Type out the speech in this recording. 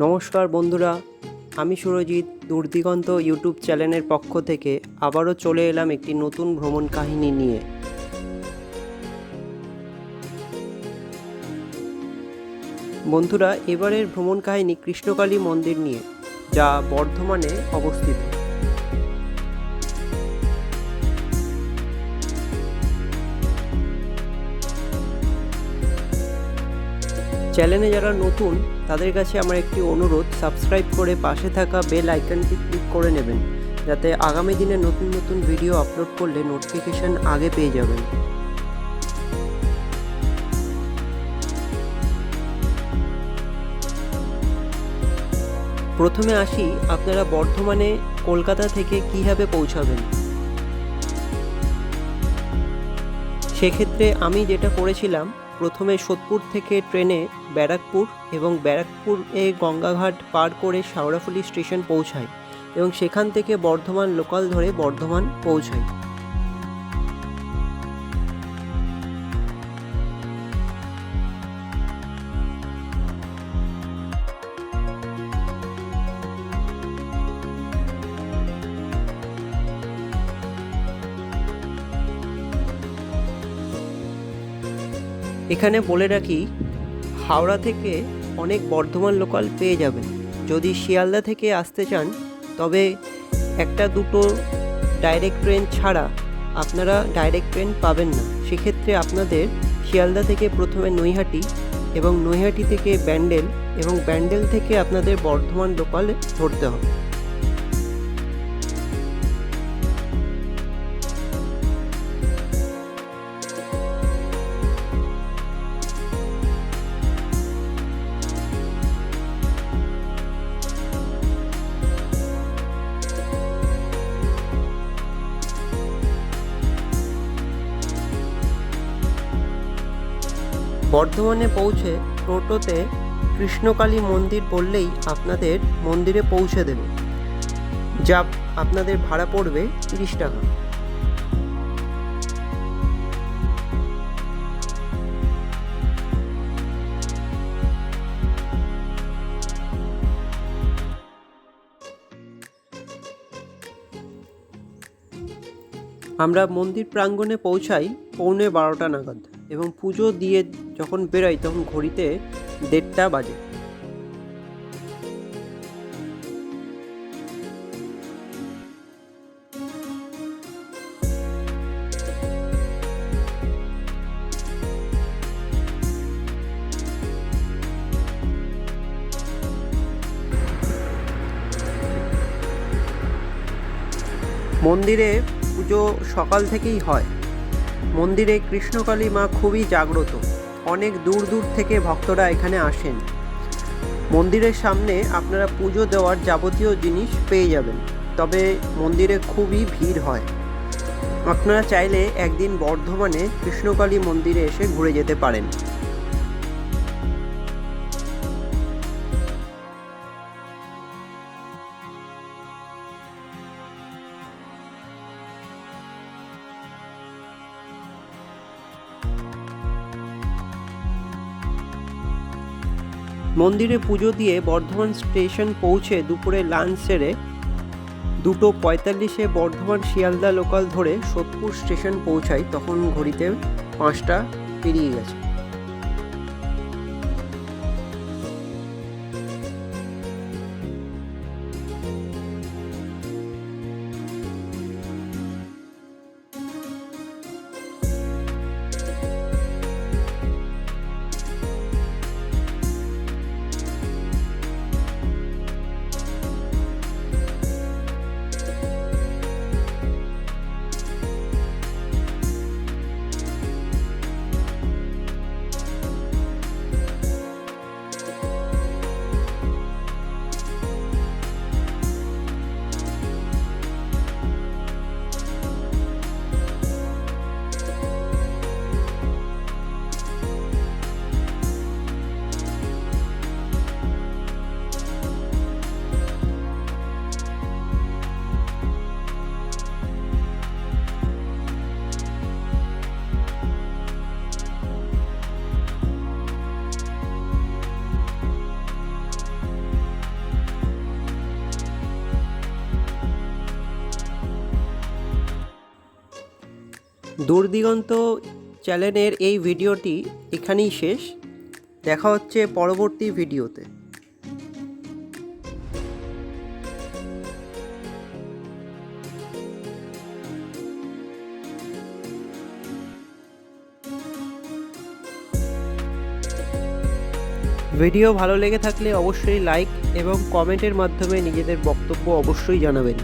নমস্কার বন্ধুরা, আমি সুরজিৎ, দূরদিগন্ত ইউটিউব চ্যানেলের পক্ষ থেকে আবারও চলে এলাম একটি নতুন ভ্রমণ কাহিনী নিয়ে। বন্ধুরা, এবারের ভ্রমণ কাহিনী কৃষ্ণকালী মন্দির নিয়ে, যা বর্ধমানে অবস্থিত। চ্যানেলে যারা নতুন, তাদের কাছে আমার একটি অনুরোধ, সাবস্ক্রাইব করে পাশে থাকা বেল আইকনটি ক্লিক করে নেবেন, যাতে আগামী দিনে নতুন নতুন ভিডিও আপলোড করলে নোটিফিকেশন আগে পেয়ে যাবেন। প্রথমে আসি, আপনারা বর্ধমানে কলকাতা থেকে কীভাবে পৌঁছাবেন? সেক্ষেত্রে আমি যেটা করেছিলাম প্রথমে সোদপুর থেকে ট্রেনে ব্যারাকপুর এবং ব্যারাকপুর এ গঙ্গাঘাট পার করে শাওড়াফুলি স্টেশন পৌঁছায় এবং সেখান থেকে বর্ধমান লোকাল ধরে বর্ধমান পৌঁছাই এখানে বলে রাখি, হাওড়া থেকে অনেক বর্ধমান লোকাল পেয়ে যাবেন। যদি শিয়ালদা থেকে আসতে চান, তবে একটা দুটো ডাইরেক্ট ট্রেন ছাড়া আপনারা ডাইরেক্ট ট্রেন পাবেন না। সেক্ষেত্রে আপনাদের শিয়ালদা থেকে প্রথমে নৈহাটি এবং নৈহাটি থেকে ব্যান্ডেল এবং ব্যান্ডেল থেকে আপনাদের বর্ধমান লোকাল ধরতে হবে। বর্ধমানে পৌঁছে টোটোতে কৃষ্ণকালী মন্দির বললেই আপনাদের মন্দিরে পৌঁছে দেবে। যা আপনাদের ভাড়া পড়বে তিরিশ টাকা। আমরা মন্দির প্রাঙ্গণে পৌঁছাই পৌনে বারোটা নাগাদ এবং পুজো দিয়ে যখন বেরোই তখন ঘড়িতে দেড়টা বাজে। মন্দিরে পুজো সকাল থেকেই হয়। মন্দিরে কৃষ্ণকালী মা খুবই জাগ্রত। অনেক দূর দূর থেকে ভক্তরা এখানে আসেন। মন্দিরের সামনে আপনারা পুজো দেওয়ার যাবতীয় জিনিস পেয়ে যাবেন, তবে মন্দিরে খুবই ভিড় হয়। আপনারা চাইলে একদিন বর্ধমানে কৃষ্ণকালী মন্দিরে এসে ঘুরে যেতে পারেন। মন্দিরে পুজো দিয়ে বর্ধমান স্টেশন পৌঁছে দুপুরে লাঞ্চ সেরে দুটো পঁয়তাল্লিশে বর্ধমান শিয়ালদা লোকাল ধরে সোদপুর স্টেশন পৌঁছাই তখন ঘড়িতে পাঁচটা পেরিয়ে গেছে। দূরদিগন্ত চ্যানেলের এই ভিডিওটি এখানেই শেষ। দেখা হচ্ছে পরবর্তী ভিডিওতে। ভিডিও ভালো লেগে থাকলে অবশ্যই লাইক এবং কমেন্টের মাধ্যমে নিজেদের বক্তব্য অবশ্যই জানাবেন।